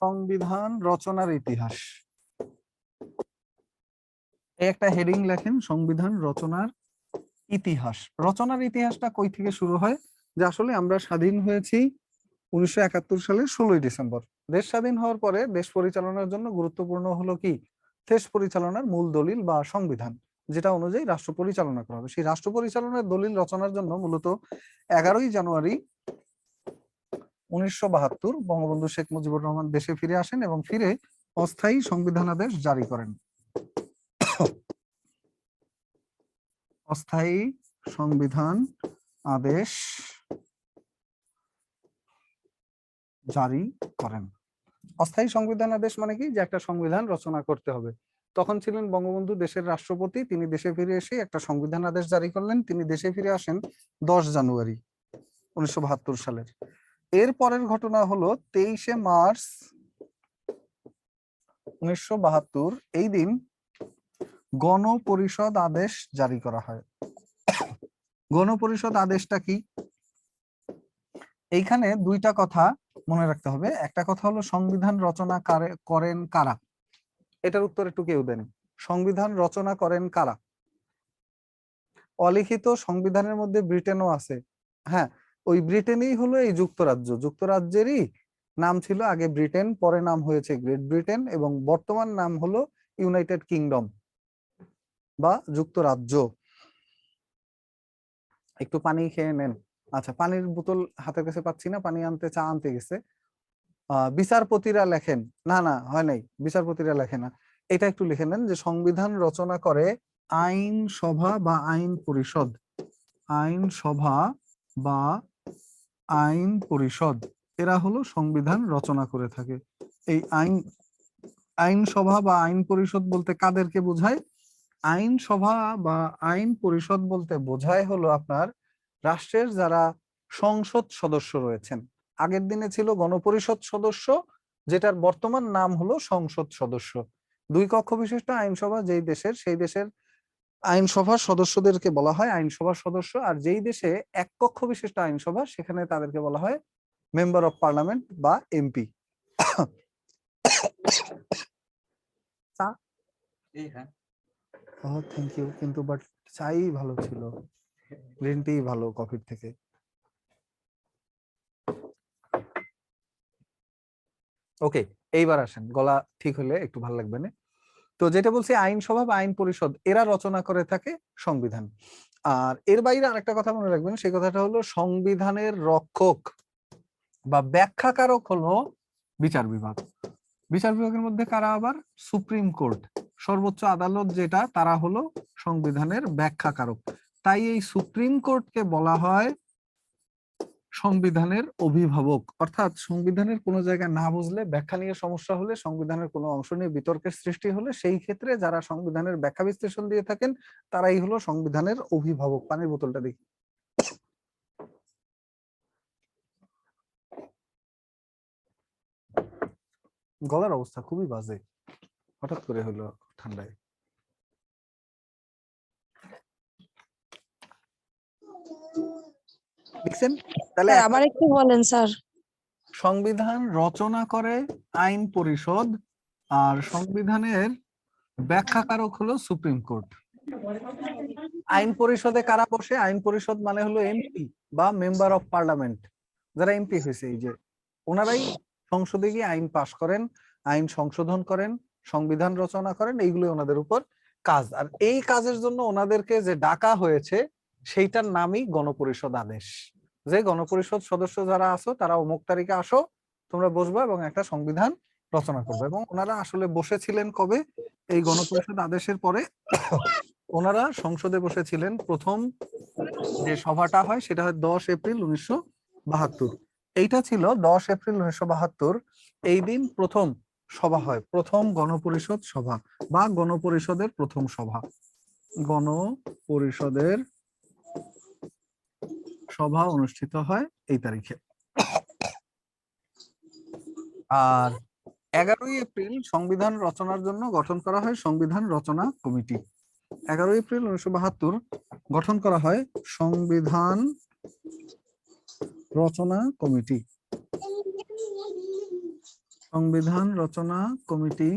সংবিধান রচনার ইতিহাস। একটা হেডিং লেখেন, সংবিধান রচনার ইতিহাস। রচনার ইতিহাসটা কই থেকে শুরু হয়? যে আসলে আমরা স্বাধীন হয়েছি উনিশশো একাত্তর সালের ষোলোই ডিসেম্বর। দেশ স্বাধীন হওয়ার পরে দেশ পরিচালনার জন্য গুরুত্বপূর্ণ হলো কি? দেশ পরিচালনার মূল দলিল বা সংবিধান, যেটা অনুযায়ী রাষ্ট্র পরিচালনা করা হবে। সেই রাষ্ট্র পরিচালনার দলিল রচনার জন্য মূলত এগারোই জানুয়ারি উনিশশো বাহাত্তর বঙ্গবন্ধু শেখ মুজিবুর রহমান দেশে ফিরে আসেন এবং ফিরে অস্থায়ী সংবিধানাদেশ জারি করেন। অস্থায়ী সংবিধান আদেশ জারি করেন। অস্থায়ী সংবিধান আদেশ মানে কি? যে একটা সংবিধান রচনা করতে হবে। তখন ছিলেন বঙ্গবন্ধু দেশের রাষ্ট্রপতি, তিনি দেশে ফিরে এসে একটা সংবিধান আদেশ জারি করলেন, তিনি দেশে ফিরে আসেন দশ জানুয়ারি উনিশশো বাহাত্তর সালের। এর পরের ঘটনা হলো তেইশে মার্চ উনিশশো বাহাত্তর। এই দিন গণপরিষদ আদেশ জারি করা হয়। গণপরিষদ আদেশটা কি? এইখানে দুইটা কথা মনে রাখতে হবে। একটা কথা হলো, সংবিধান রচনা কারে- করেন কারা? এটার উত্তর একটু কেউ দেন। সংবিধান রচনা করেন কারা? অলিখিত সংবিধানের মধ্যে ব্রিটেনও আছে। হ্যাঁ ওই ব্রিটেনই হলো এই যুক্তরাজ্য। যুক্তরাজ্যেরই নাম ছিল আগে ব্রিটেন, পরে নাম হয়েছে গ্রেট ব্রিটেন এবং বর্তমান নাম হলো ইউনাইটেড কিংডম বা যুক্তরাজ্য। একটু পানি খেয়ে নেন। আচ্ছা পানির বোতল হাতের কাছে পাচ্ছি না, পানি আনতে চা আনতে গেছে। বিচারপতিরা লেখেন, না না, হয় নাই, বিচারপতিরা লেখে না। এটা একটু লিখে নেন যে সংবিধান রচনা করে আইন সভা বা আইন পরিষদ। আইন সভা বা আইন পরিষদ, এরা হলো সংবিধান রচনা করে থাকে। এই আইন আইন সভা বা আইন পরিষদ বলতে কাদেরকে বোঝায়? আইন সভা বা আইন পরিষদ বলতে বোঝায় হলো আপনার রাষ্ট্রের যারা সংসদ সদস্য রয়েছেন। আগের দিনে ছিল গণপরিষদ সদস্য, যেটার বর্তমান নাম হলো সংসদ সদস্য। দুই কক্ষ বিশিষ্ট আইনসভা যেই দেশের, সেই দেশের আইনসভার সদস্যদেরকে বলা হয় আইনসভার সদস্য। আর যেই দেশে এক কক্ষ বিশিষ্ট আইনসভা সেখানে তাদেরকে বলা হয় মেম্বার অফ পার্লামেন্ট বা এমপি। থ্যাংক ইউ কিন্তু বাট চাই ভালো ছিল। গ্রিন টি ভালো কফির থেকে। ওকে এইবার আসেন। গলা ঠিক হলে একটু ভালো লাগবে না? তো যেটা বলছি আইনসভা বা আইন পরিষদ, এরা রচনা করে থাকে সংবিধান। আর এর বাইরে আরেকটা কথা মনে রাখবেন, সেই কথাটা হলো সংবিধানের রক্ষক বা ব্যাখ্যাকারক হলো বিচার বিভাগ। বিচার বিভাগের মধ্যে কারা আবার? Supreme Court. সর্বোচ্চ আদালত যেটা, তারা হলো সংবিধানের ব্যাখ্যাকারক। তাই এই সুপ্রিম কোর্টকে বলা হয় সংবিধানের অভিভাবক। অর্থাৎ সংবিধানের কোনো জায়গায় না বুঝলে ব্যাখ্যা নিয়ে সমস্যা হলে, সংবিধানের কোনো অংশ নিয়ে বিতর্কের সৃষ্টি হলে, সেই ক্ষেত্রে যারা সংবিধানের ব্যাখ্যা বিশ্লেষণ দিয়ে থাকেন, তারাই হলো সংবিধানের অভিভাবক। পানির বোতলটা দেখি। গলার অবস্থা খুবই বাজে। হঠাৎ করে হলো ঠান্ডায়। দেখছেন তাহলে আবার একটু বলেন স্যার। সংবিধান রচনা করে আইন পরিষদ আর সংবিধানের ব্যাখ্যাকারক হলো সুপ্রিম কোর্ট। আইন পরিষদে কারা বসে? আইন পরিষদ মানে হলো এমপি বা মেম্বার অফ পার্লামেন্ট। যারা এমপি হয়েছে এই যে ওনারাই সংসদে গিয়ে আইন পাশ করেন আইন সংশোধন করেন সংবিধান রচনা করেন এইগুলো ওনাদের উপর কাজ। আর এই কাজের জন্য ওনাদেরকে যে ডাকা হয়েছে সেইটার নামই গণপরিষদ আদেশ। যে গণপরিষদ সদস্য যারা আছো, তারা অমুক তারিখে আসো, তোমরা বসবা এবং একটা সংবিধান রচনা করবে। এবং ওনারা আসলে বসেছিলেন কবে? এই গণপরিষদ আদেশের পরে ওনারা সংসদে বসেছিলেন প্রথম যে সভাটা হয়, সেটা হয় দশ এপ্রিল উনিশশো বাহাত্তর। এইটা ছিল দশ এপ্রিল উনিশশো বাহাত্তর, এই দিন প্রথম সভা হয়, প্রথম গণপরিষদ সভা বা গণপরিষদের প্রথম সভা। গণপরিষদের সভা অনুষ্ঠিত হয় এই তারিখে। আর এগারোই এপ্রিল সংবিধান রচনার জন্য গঠন করা হয় সংবিধান রচনা কমিটি। এগারোই এপ্রিল উনিশশো বাহাত্তর গঠন করা হয় সংবিধান রচনা কমিটি। সংবিধান রচনা কমিটি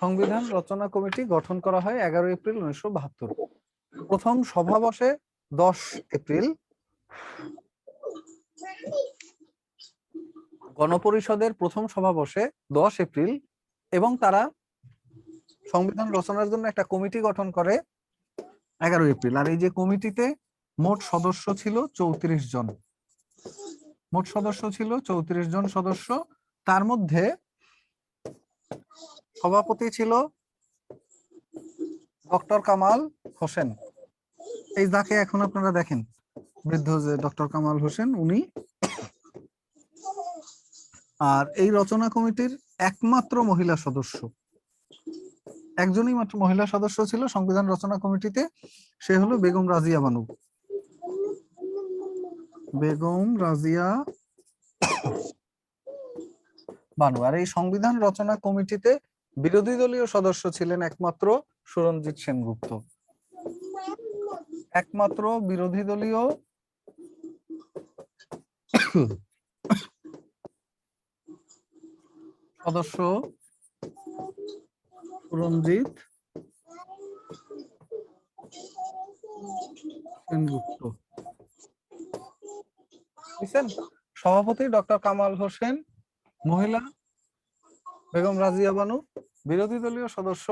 সংবিধান রচনা কমিটি গঠন করা হয় এগারো এপ্রিল উনিশশো বাহাত্তর। প্রথম সভা বসে দশ এপ্রিল। গণপরিষদের প্রথম সভা বসে দশ এপ্রিল এবং তারা সংবিধান রচনার জন্য একটা কমিটি গঠন করে এগারো এপ্রিল। আর এই যে কমিটিতে মোট সদস্য ছিল চৌত্রিশ জন। মোট সদস্য ছিল চৌত্রিশ জন সদস্য। তার মধ্যে সভাপতি ছিল ডক্টর কামাল হোসেন। এই যাকে এখন আপনারা দেখেন, বৃদ্ধ যে ডক্টর কামাল হোসেন, উনি। আর এই রচনা কমিটির একমাত্র মহিলা সদস্য। একজনই মাত্র মহিলা সদস্য ছিল সংবিধান রচনা কমিটিতে, সে হলো বেগম রাজিয়া বানু। বেগম রাজিয়া বানু। আর এই সংবিধান রচনা কমিটিতে বিরোধী দলীয় সদস্য ছিলেন একমাত্র সুরঞ্জিত সেনগুপ্ত। একমাত্র বিরোধী দলীয় সদস্য সুরঞ্জিত সেনগুপ্ত। সভাপতি ডক্টর কামাল হোসেন, মহিলা বেগম রাজিয়া বানু, বিরোধী দলীয় সদস্য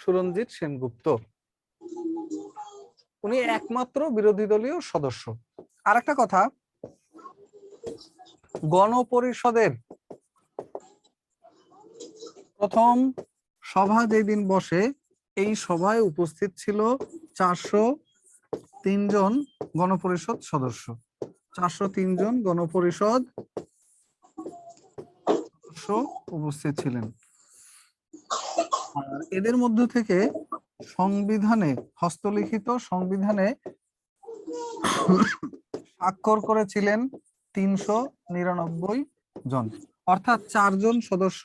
সুরঞ্জিত সেনগুপ্ত। উনি একমাত্র বিরোধী দলীয় সদস্য। আর একটা কথা, গণপরিষদের প্রথম সভা যেদিন বসে, এই সভায় উপস্থিত ছিল চারশো তিনজন গণপরিষদ সদস্য। চারশো তিনজন গণপরিষদ উপস্থিত ছিলেন। এদের মধ্য থেকে সংবিধানে, হস্তলিখিত সংবিধানে স্বাক্ষর করেছিলেন তিনশো নিরানব্বই জন। অর্থাৎ চারজন সদস্য,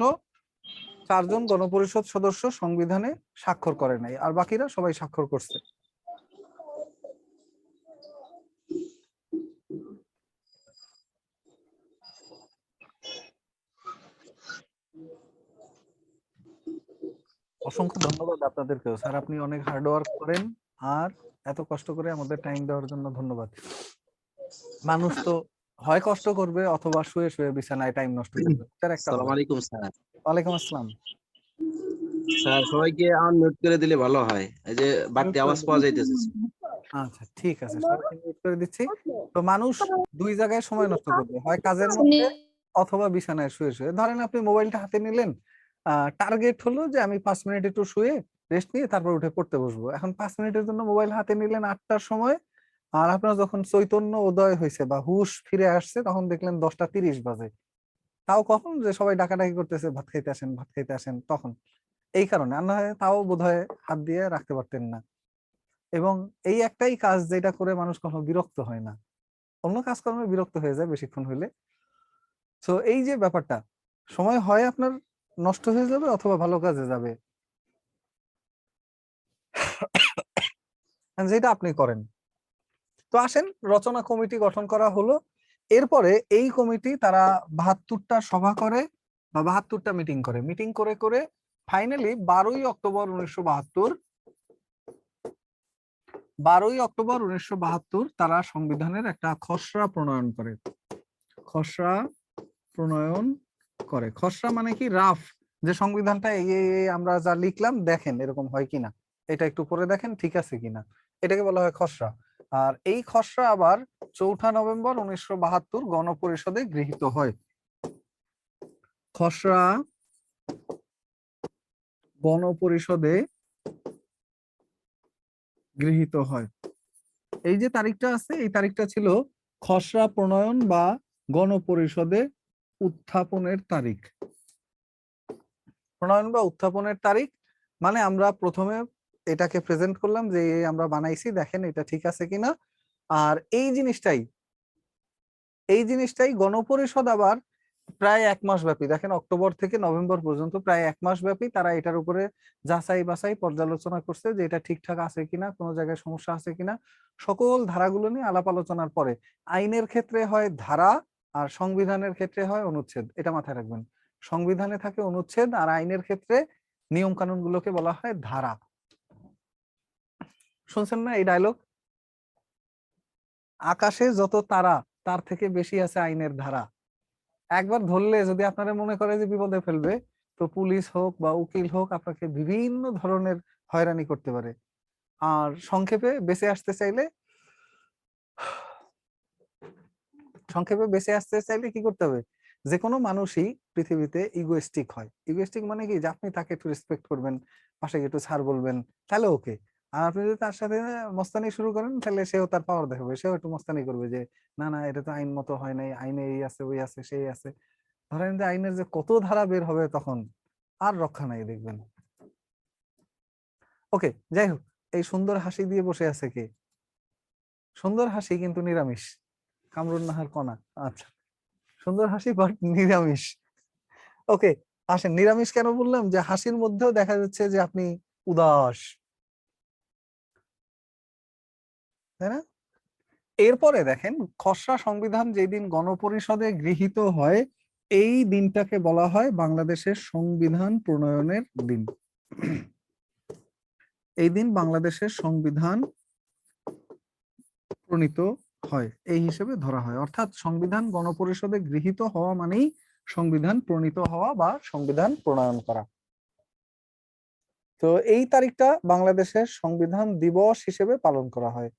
চারজন গণপরিষদ সদস্য সংবিধানে স্বাক্ষর করে নাই, আর বাকিরা সবাই স্বাক্ষর করছে। অসংখ্য ধন্যবাদ আপনাদেরকেও। স্যার আপনি অনেক হার্ড ওয়ার্ক করেন আর এত কষ্ট করে আমাদের টাইম দেওয়ার জন্য ধন্যবাদ। মানুষ তো হয় কষ্ট করবে অথবা শুয়ে শুয়ে বিছানায় টাইম নষ্ট করবে। স্যার একটা আসসালামু আলাইকুম স্যার। ওয়ালাইকুম আসসালাম। স্যার সবাইকে আনমিউট করে দিলে ভালো হয়। এই যে বাড়তি আওয়াজ পাওয়া যাইতেছে আচ্ছা ঠিক আছে সবাইকে মিউট করে দিচ্ছি। তো মানুষ দুই জায়গায় সময় নষ্ট করবে। হয় কাজের মধ্যে অথবা বিছানায় শুয়ে শুয়ে। ধরেন আপনি মোবাইলটা হাতে নিলেন টার্গেট হলো যে আমি পাঁচ মিনিট একটু শুয়ে রেস্ট নিয়ে তারপর উঠে পড়তে বসবো। এখন পাঁচ মিনিটের জন্য মোবাইল হাতে নিলেন আটটার সময় আর আপনার যখন চৈতন্য উদয় হয়েছে বা হুশ ফিরে আসছে তখন দেখলেন দশটা তিরিশ বাজে। তাও কখন যে সবাই ডাকাডাকি করতেছে, ভাত খাইতে আসেন, ভাত খাইতে আসেন তখন। এই কারণে। আর হয় তাও বোধহয় হাত দিয়ে রাখতে পারতেন না। এবং এই একটাই কাজ যেটা করে মানুষ কখনো বিরক্ত হয় না। অন্য কাজকর্মে বিরক্ত হয়ে যায় বেশিক্ষণ হইলে। তো এই যে ব্যাপারটা। সময় হয় আপনার নষ্ট হয়ে যাবে অথবা ভালো কাজে যাবে? যেটা আপনি করেন। তো আসেন, রচনা কমিটি গঠন করা হলো। এরপরে এই কমিটি তারা বাহাত্তরটা সভা করে বা বাহাত্তরটা মিটিং করে। মিটিং করে করে ফাইনালি বারোই অক্টোবর উনিশশো বাহাত্তর বারোই অক্টোবর উনিশশো বাহাত্তর তারা সংবিধানের একটা খসড়া প্রণয়ন করে। খসড়া প্রণয়ন করে। খসড়া মানে কি? রাফ। যে সংবিধানটা এই আমরা যা লিখলাম, দেখেন এরকম হয় কিনা। এটা একটু পরে দেখেন, ঠিক আছে কিনা। এটাকে বলা হয় খসড়া। আর এই খসড়া আবার চৌঠা নভেম্বর উনিশশো বাহাত্তর গণপরিষদে গৃহীত হয়। খসড়া গণপরিষদে গৃহীত হয়। এই যে তারিখটা আছে, এই তারিখটা ছিল খসড়া প্রণয়ন বা গণপরিষদে উত্থাপনের তারিখ। প্রণয়ন বা উত্থাপনের তারিখ মানে আমরা প্রথমে এটাকে প্রেজেন্ট করলাম যে আমরা বানাইছি, দেখেন এটা ঠিক আছে কিনা। আর এই জিনিসটাই এই জিনিসটাই গণপরিষদ আবার প্রায় এক মাস ব্যাপী, দেখেন অক্টোবর থেকে নভেম্বর পর্যন্ত প্রায় এক মাস ব্যাপী তারা এটার উপরে যাচাই বাছাই পর্যালোচনা করছে যে, এটা ঠিকঠাক আছে কিনা, কোনো জায়গায় সমস্যা আছে কিনা? সকল ধারাগুলো নিয়ে আলাপ আলোচনার পরে, আইনের ক্ষেত্রে হয় ধারা আর সংবিধানের ক্ষেত্রে হয় অনুচ্ছেদ। এটা মাথায় রাখবেন। সংবিধানে থাকে অনুচ্ছেদ আর আইনের ক্ষেত্রে নিয়ম কানুন গুলোকে বলা হয় ধারা। শুনছেন না এই ডায়লগ আকাশে যত তারা, তার থেকে বেশি আছে আইনের ধারা। একবার ধরলে যদি আপনারা মনে করে যে বিপদে ফেলবে, তো পুলিশ হোক বা উকিল হোক আপনাকে বিভিন্ন ধরনের হয়রানি করতে পারে। আর সংক্ষেপে বেঁচে আসতে চাইলে সংক্ষেপে বেঁচে আসতে চাইলে কি করতে হবে? যে কোনো মানুষই পৃথিবীতে ইগোয়েস্টিক হয়। ইগোয়েস্টিক মানে কি? যে আপনি তাকে একটু রেসপেক্ট করবেন, পাশে একটু ছাড় বলবেন, তাহলে ওকে আর আপনি যদি তার সাথে মস্তানি শুরু করেন, তাহলে সেও তার পাওয়ার দেখাবে। সেও একটু মস্তানি করবে যে, না না, এটা তো আইন মতো হয় নাই। আইনে এই আছে, ওই আছে, সেই আছে। ধরেন যে আইনের যে কত ধারা বের হবে তখন আর রক্ষা নাই, দেখবেন। ওকে যাই হোক, এই সুন্দর হাসি দিয়ে বসে আছে কে? সুন্দর হাসি কিন্তু নিরামিষ। কামরুন নাহার কণা। আচ্ছা। সুন্দর হাসি বাট নিরামিষ। ওকে আসেন, নিরামিষ কেন বললাম? যে হাসির মধ্যেও দেখা যাচ্ছে যে আপনি উদাস। তাই না? এরপরে দেখেন, খসড়া সংবিধান যেদিন গণপরিষদে গৃহীত হয়, এই দিনটাকে বলা হয় বাংলাদেশের সংবিধান প্রণয়নের দিন। এই দিন বাংলাদেশের সংবিধান প্রণীত হয়, এই হিসেবে ধরা হয়। অর্থাৎ সংবিধান গণপরিষদে গৃহীত হওয়া মানেই সংবিধান প্রণীত হওয়া বা সংবিধান প্রণয়ন করা। তো এই তারিখটা বাংলাদেশের সংবিধান দিবস হিসেবে পালন করা হয়।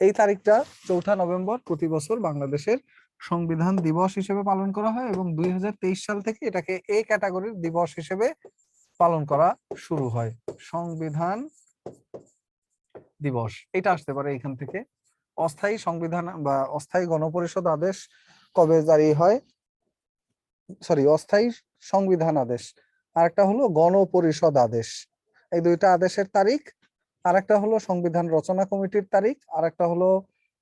এই তারিখটা চৌঠা নভেম্বর প্রতি বছর বাংলাদেশের সংবিধান দিবস হিসেবে পালন করা হয় এবং দুই হাজার তেইশ সাল থেকে এটাকে এ ক্যাটাগরির দিবস হিসেবে পালন করা শুরু হয়। সংবিধান দিবস, এটা আসতে পারে এখান থেকে। অস্থায়ী সংবিধান বা অস্থায়ী গণপরিষদ আদেশ কবে জারি হয়? সরি অস্থায়ী সংবিধান আদেশ। আর একটা হলো গণপরিষদ আদেশ। এই দুইটা আদেশের তারিখ। আর একটা হলো সংবিধান রচনা কমিটির তারিখ। আর একটা হলো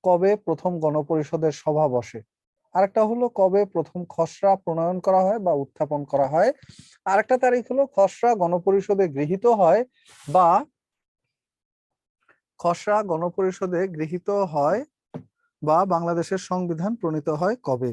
কবে প্রথম গণপরিষদের সভা বসে। আর একটা হলো কবে প্রথম খসড়া প্রণয়ন করা হয় বা উত্থাপন করা হয়। আর একটা তারিখ হলো খসড়া গণপরিষদে গৃহীত হয় বা খসড়া গণপরিষদে গৃহীত হয় বা বাংলাদেশের সংবিধান প্রণীত হয় কবে?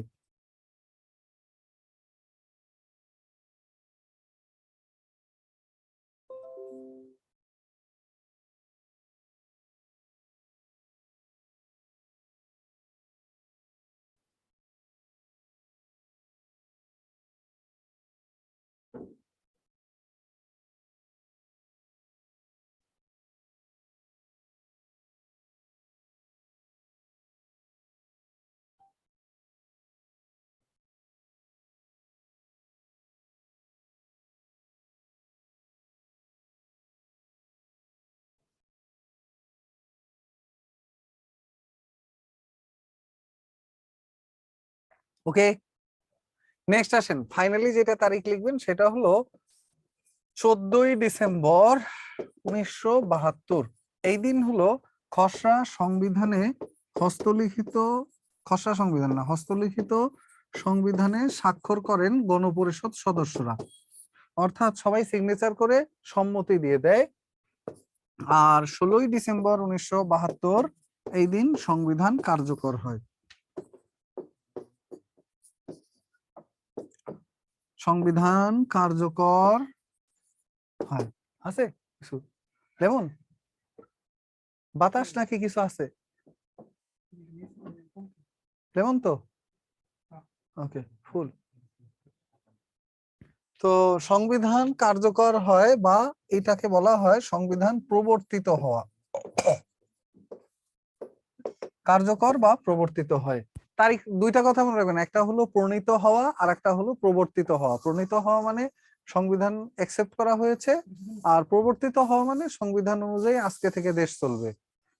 ওকে নেক্সট আসেন ফাইনালি যেটা তারিখ লিখবেন সেটা হলো চোদ্দই ডিসেম্বর উনিশশো বাহাত্তর। এই দিন হলো খসড়া সংবিধানে হস্তলিখিত, খসড়া সংবিধান না, হস্তলিখিত সংবিধানে স্বাক্ষর করেন গণপরিষদ সদস্যরা। অর্থাৎ সবাই সিগনেচার করে সম্মতি দিয়ে দেয়। আর ষোলোই ডিসেম্বর উনিশশো বাহাত্তর এই দিন সংবিধান কার্যকর হয়। সংবিধান কার্যকর হয়। আছে কিছু? বাতাস নাকি কিছু আছে? লেমন তো? ওকে, ফুল। তো সংবিধান কার্যকর হয় বা এটাকে বলা হয় সংবিধান প্রবর্তিত হওয়া। কার্যকর বা প্রবর্তিত হয়। তারিখ দুইটা কথা মনে রাখবেন। একটা হলো প্রণীত হওয়া আর একটা হলো প্রবর্তিত হওয়া। প্রণীত হওয়া মানে সংবিধান একসেপ্ট করা হয়েছে আর প্রবর্তিত হওয়া মানে সংবিধান অনুযায়ী আজকে থেকে দেশ চলবে।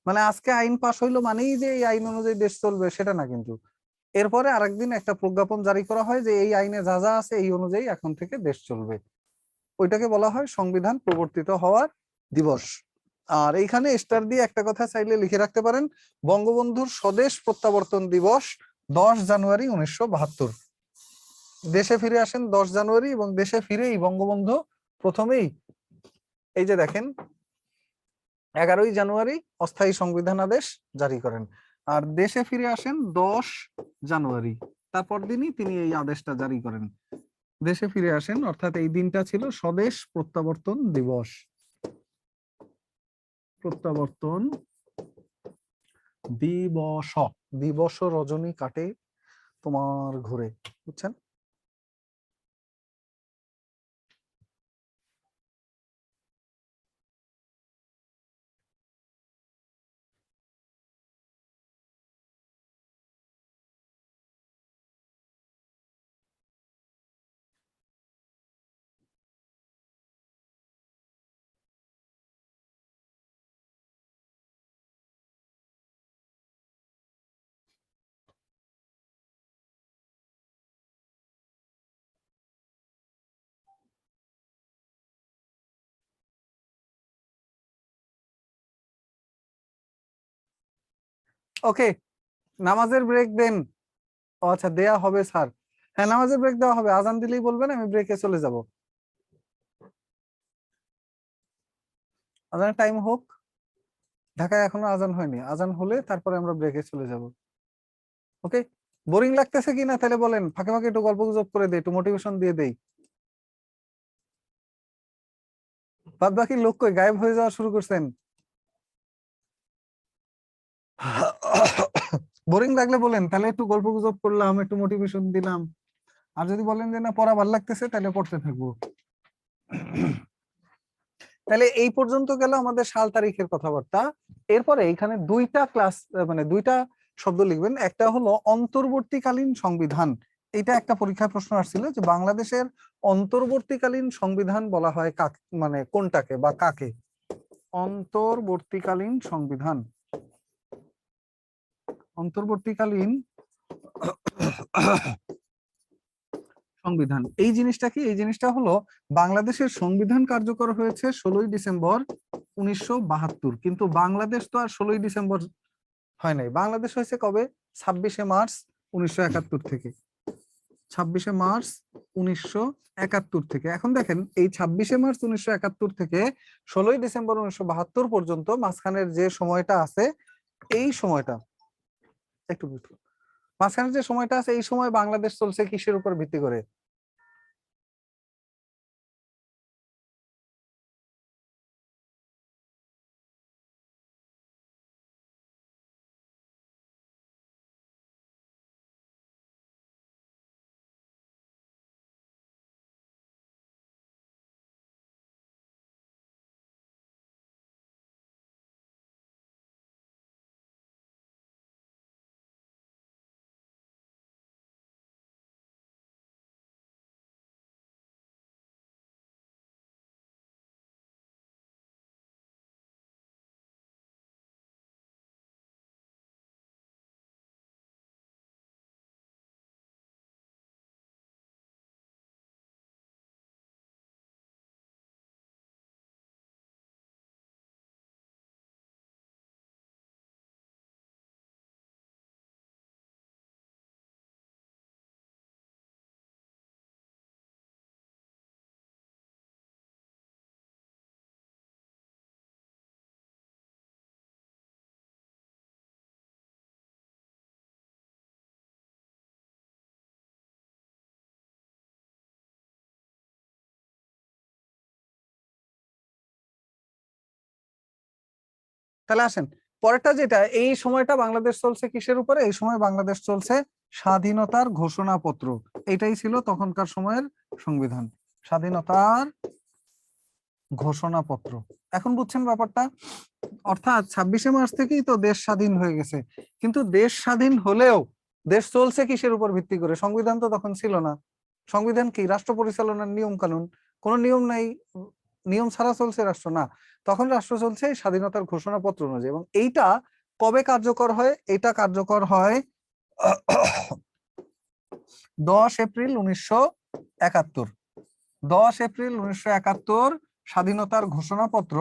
মানে আজকে আইন পাশ হইল মানেই যে এই আইন অনুযায়ী দেশ চলবে সেটা না কিন্তু। এরপরে আরেকদিন একটা প্রজ্ঞাপন জারি করা হয় যে এই আইনে যা যা আছে এই অনুযায়ী এখন থেকে দেশ চলবে। ওইটাকে বলা হয় সংবিধান প্রবর্তিত হওয়ার দিবস। আর এইখানে স্টার দিয়ে একটা কথা চাইলে লিখে রাখতে পারেন, বঙ্গবন্ধুর স্বদেশ প্রত্যাবর্তন দিবস দশ জানুয়ারি উনিশশো বাহাত্তর। দেশে ফিরে আসেন দশ জানুয়ারি এবং দেশে ফিরেই বঙ্গবন্ধু প্রথমেই, এই যে দেখেন, এগারোই জানুয়ারি অস্থায়ী সংবিধান আদেশ জারি করেন। আর দেশে ফিরে আসেন দশ জানুয়ারি, তারপর দিনই তিনি এই আদেশটা জারি করেন। দেশে ফিরে আসেন, অর্থাৎ এই দিনটা ছিল স্বদেশ প্রত্যাবর্তন দিবস। প্রত্যাবর্তন। দিবস। দিবস রজনী কাটে তোমার ঘুরে বুঝছেন? ওকে, নামাজের ব্রেক দেন। আচ্ছা দেয়া হবে স্যার হ্যাঁ নামাজের ব্রেক দেওয়া হবে। আজান দিলেই বলবেন, আমি ব্রেকে চলে যাব। আজানের টাইম হোক। ঢাকায় এখনও আজান হয়নি। আজান হলে তারপরে আমরা ব্রেকে চলে যাব। ওকে? বোরিং লাগতেছে কি না তাহলে বলেন। ফাঁকে ফাঁকে একটু গল্প গুজব করে দেই, একটু মোটিভেশন দিয়ে দেই। বাদ বাকি লোক কই? গায়েব হয়ে যাওয়া শুরু করছেন। বোরিং লাগলে বলেন, তাহলে একটু গল্প গুজব করলাম, একটু মোটিভেশন দিলাম। আর যদি বলেন যে, না, পড়া ভালো লাগতেছে, তাহলে পড়তে থাকব। তাহলে এই পর্যন্ত গেল আমাদের সাল তারিখের কথাবার্তা। এরপরে এখানে দুইটা ক্লাস মানে দুইটা শব্দ লিখবেন। একটা হলো অন্তর্বর্তীকালীন সংবিধান। এটা একটা পরীক্ষায় প্রশ্ন আসছিল যে, বাংলাদেশের অন্তর্বর্তীকালীন সংবিধান বলা হয় কাক মানে কোনটাকে বা কাকে? অন্তর্বর্তীকালীন সংবিধান। অন্তর্বর্তীকালীন সংবিধান। এই জিনিসটা কি? এই জিনিসটা হলো বাংলাদেশের সংবিধান কার্যকর হয়েছে ষোলোই ডিসেম্বর উনিশশো বাহাত্তর। কিন্তু বাংলাদেশ তো আর ষোলোই ডিসেম্বর হয় নাই। বাংলাদেশ হয়েছে কবে? ছাব্বিশে মার্চ উনিশশো একাত্তর থেকে। ছাব্বিশে মার্চ উনিশশো একাত্তর থেকে। এখন দেখেন, এই ছাব্বিশে মার্চ উনিশশো একাত্তর থেকে ষোলোই ডিসেম্বর উনিশশো বাহাত্তর পর্যন্ত মাঝখানের যে সময়টা আছে, এই সময়টা একটু বুঝলো। মাঝখানে যে সময়টা আছে এই সময় বাংলাদেশ চলছে কিসের উপর ভিত্তি করে? তাহলে আসেন, পরেরটা যেটা, এই সময়টা বাংলাদেশ চলছে কিসের উপরে? এই সময় বাংলাদেশ চলছে স্বাধীনতার ঘোষণাপত্র। এটাই ছিল তখনকার সময়ের সংবিধান। স্বাধীনতার ঘোষণাপত্র। এখন বুঝছেন ব্যাপারটা? অর্থাৎ ছাব্বিশে মার্চ থেকেই তো দেশ স্বাধীন হয়ে গেছে। কিন্তু দেশ স্বাধীন হলেও দেশ চলছে কিসের উপর ভিত্তি করে? সংবিধান তো তখন ছিল না। সংবিধান কি? রাষ্ট্র পরিচালনার নিয়ম কানুন কোন নিয়ম নাই নিয়ম ছাড়া চলছে রাষ্ট্র না। তখন রাষ্ট্র চলছে স্বাধীনতার ঘোষণাপত্র অনুযায়ী এবং এইটা কবে কার্যকর হয়? এটা কার্যকর হয় দশ এপ্রিল উনিশশো একাত্তর। দশ এপ্রিল উনিশশো একাত্তর স্বাধীনতার ঘোষণাপত্র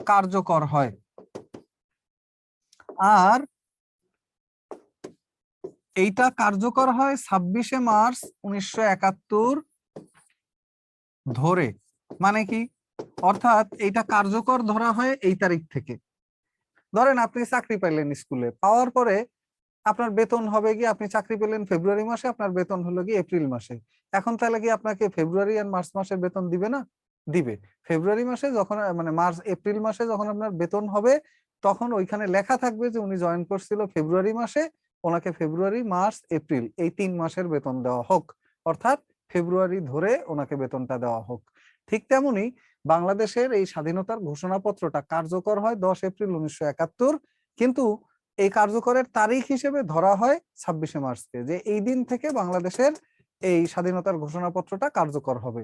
কার্যকর হয়। আর এইটা কার্যকর হয় ছাব্বিশে মার্চ উনিশশো একাত্তর ধরে। মানে কি? অর্থাৎ এইটা কার্যকর ধরা হয় এই তারিখ থেকে। ধরেন আপনি চাকরি পাইলেন স্কুলে, পাওয়ার পরে আপনার বেতন হবে কি আপনি চাকরি পেলেন ফেব্রুয়ারি মাসে, আপনার বেতন হলো কি এপ্রিল মাসে। এখন তাহলে কি আপনাকে ফেব্রুয়ারি আর মার্চ মাসের বেতন দিবে না? দিবে। ফেব্রুয়ারি মাসে যখন মানে মার্চ, এপ্রিল মাসে যখন আপনার বেতন হবে, তখন ওইখানে লেখা থাকবে যে উনি জয়েন করছিল ফেব্রুয়ারি মাসে, ওনাকে ফেব্রুয়ারি, মার্চ, এপ্রিল এই তিন মাসের বেতন দেওয়া হোক। অর্থাৎ ফেব্রুয়ারি ধরে ওনাকে বেতনটা দেওয়া হোক। ঠিক তেমনি বাংলাদেশের এই স্বাধীনতার ঘোষণাপত্রটা কার্যকর হয় দশ এপ্রিল উনিশশো একাত্তর, কিন্তু এই কার্যকরের তারিখ হিসেবে ধরা হয় ছাব্বিশে মার্চকে, যে এই দিন থেকে বাংলাদেশের এই স্বাধীনতার ঘোষণাপত্রটা কার্যকর হবে।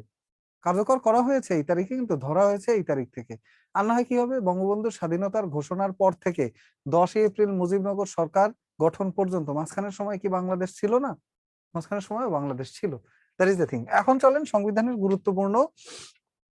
কার্যকর করা হয়েছে এই তারিখে, কিন্তু ধরা হয়েছে এই তারিখ থেকে। আর না হয় কি হবে বঙ্গবন্ধুর স্বাধীনতার ঘোষণার পর থেকে দশই এপ্রিল মুজিবনগর সরকার গঠন পর্যন্ত, মাঝখানের সময় কি বাংলাদেশ ছিল না? মাঝখানের সময় বাংলাদেশ ছিল। দ্যাট ইজ দ্য থিং এখন চলেন সংবিধানের গুরুত্বপূর্ণ